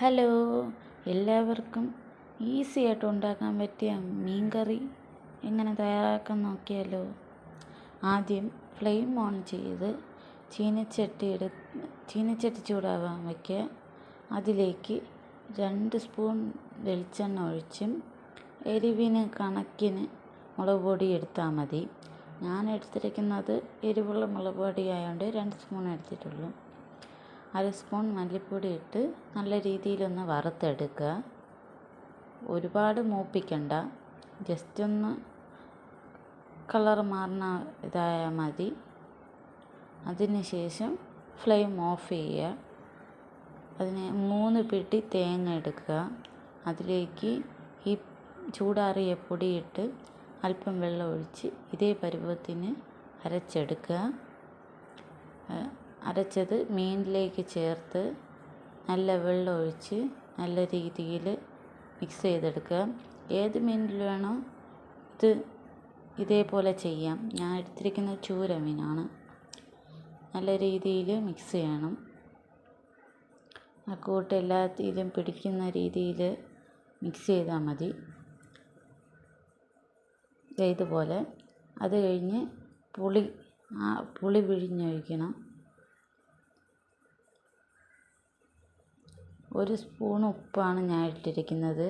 Hello എല്ലാവർക്കും easy ആയിട്ട് ഉണ്ടാക്കാൻ പറ്റിയ മീൻ കറി എങ്ങനെ തയ്യാറാക്കാൻ നോക്കിയാലോ? ആദ്യം ഫ്ലെയിം ഓൺ ചെയ്ത് ചീനച്ചട്ടി എടു ചീനച്ചട്ടി ചൂടാവാൻ വയ്ക്കുക. അതിലേക്ക് രണ്ട് സ്പൂൺ വെളിച്ചെണ്ണ ഒഴിച്ചും എരിവിന് കണക്കിന് മുളക് പൊടി എടുത്താൽ മതി. ഞാൻ എടുത്തിരിക്കുന്നത് എരിവുള്ള മുളക് പൊടി ആയതുകൊണ്ട് രണ്ട് സ്പൂൺ എടുത്തിട്ടുള്ളൂ. അര സ്പൂൺ മല്ലിപ്പൊടി ഇട്ട് നല്ല രീതിയിലൊന്ന് വറുത്തെടുക്കുക. ഒരുപാട് മൂപ്പിക്കണ്ട. ജസ്റ്റ് ഒന്ന് കളർ മാറുന്ന ഇതായാൽ മതി. അതിന് ശേഷം ഫ്ലെയിം ഓഫ് ചെയ്യുക. അതിന് മൂന്ന് പിടി തേങ്ങ എടുക്കുക. അതിലേക്ക് ഈ ചൂടാറിയ പൊടിയിട്ട് അല്പം വെള്ളം ഒഴിച്ച് ഇതേ പരുവത്തിന് അരച്ചെടുക്കുക. അരച്ചത് മീനിലേക്ക് ചേർത്ത് നല്ല വെള്ളം ഒഴിച്ച് നല്ല രീതിയിൽ മിക്സ് ചെയ്തെടുക്കുക. ഏത് മീനിൽ വേണോ ഇത് ഇതേപോലെ ചെയ്യാം. ഞാൻ എടുത്തിരിക്കുന്നത് ചൂര മീനാണ്. നല്ല രീതിയിൽ മിക്സ് ചെയ്യണം. ആ കൂട്ട് എല്ലാത്തിലും പിടിക്കുന്ന രീതിയിൽ മിക്സ് ചെയ്താൽ മതി. ഇതുപോലെ. അത് കഴിഞ്ഞ് പുളി ആ പുളി പിഴിഞ്ഞൊഴിക്കണം ഒരു സ്പൂൺ ഉപ്പാണ് ഞാൻ ഇട്ടിരിക്കുന്നത്.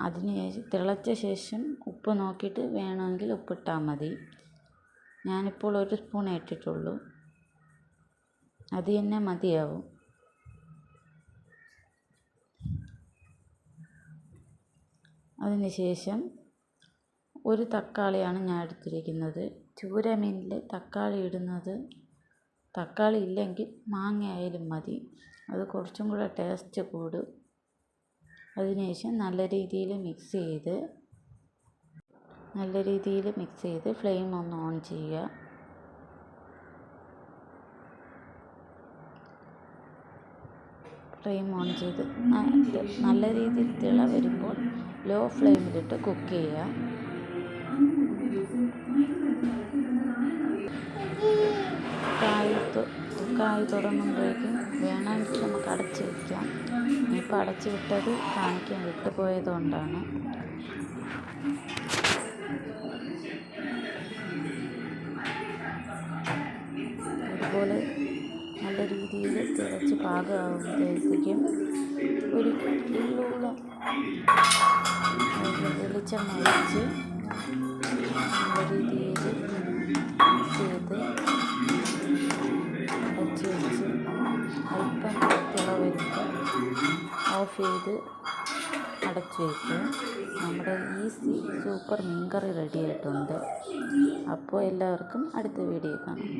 അതിന് തിളച്ച ശേഷം ഉപ്പ് നോക്കിയിട്ട് വേണമെങ്കിൽ ഉപ്പിട്ടാൽ മതി. ഞാനിപ്പോൾ ഒരു സ്പൂണേ ഇട്ടിട്ടുള്ളൂ. അത് തന്നെ മതിയാവും. അതിന് ശേഷം ഒരു തക്കാളിയാണ് ഞാൻ എടുത്തിരിക്കുന്നത്. ചൂര മീനിൽ തക്കാളി ഇടുന്നത് തക്കാളി ഇല്ലെങ്കിൽ മാങ്ങ ആയാലും മതി. അത് കുറച്ചും കൂടെ ടേസ്റ്റ് കൂടും. അതിനുശേഷം നല്ല രീതിയിൽ മിക്സ് ചെയ്ത് നല്ല രീതിയിൽ മിക്സ് ചെയ്ത് ഫ്ലെയിം ഒന്ന് ഓൺ ചെയ്യുക. ഫ്ലെയിം ഓൺ ചെയ്ത് നല്ല രീതിയിൽ തിള വരുമ്പോൾ ലോ ഫ്ലെയിമിലിട്ട് കുക്ക് ചെയ്യുക. കായ് തുടങ്ങുമ്പോഴേക്കും വേണമെങ്കിൽ നമുക്ക് അടച്ച് വയ്ക്കാം ഇപ്പം അടച്ച് വിട്ടത് കാണിക്കാൻ വിട്ടുപോയത് കൊണ്ടാണ്. അതുപോലെ നല്ല രീതിയിൽ തിളച്ച് പാകമാകുമ്പോഴത്തേക്കും ഒരു ഉള്ളോളം വെളിച്ചെണ്ണ ഒഴിച്ച് നല്ല രീതിയിൽ ചെയ്ത് ഓഫ് ചെയ്ത് അടച്ച് വയ്ക്കും നമ്മുടെ ഈസി സൂപ്പർ മീൻകറി റെഡി ആയിട്ടുണ്ട്. അപ്പോൾ എല്ലാവർക്കും അടുത്ത വീഡിയോ കാണാം.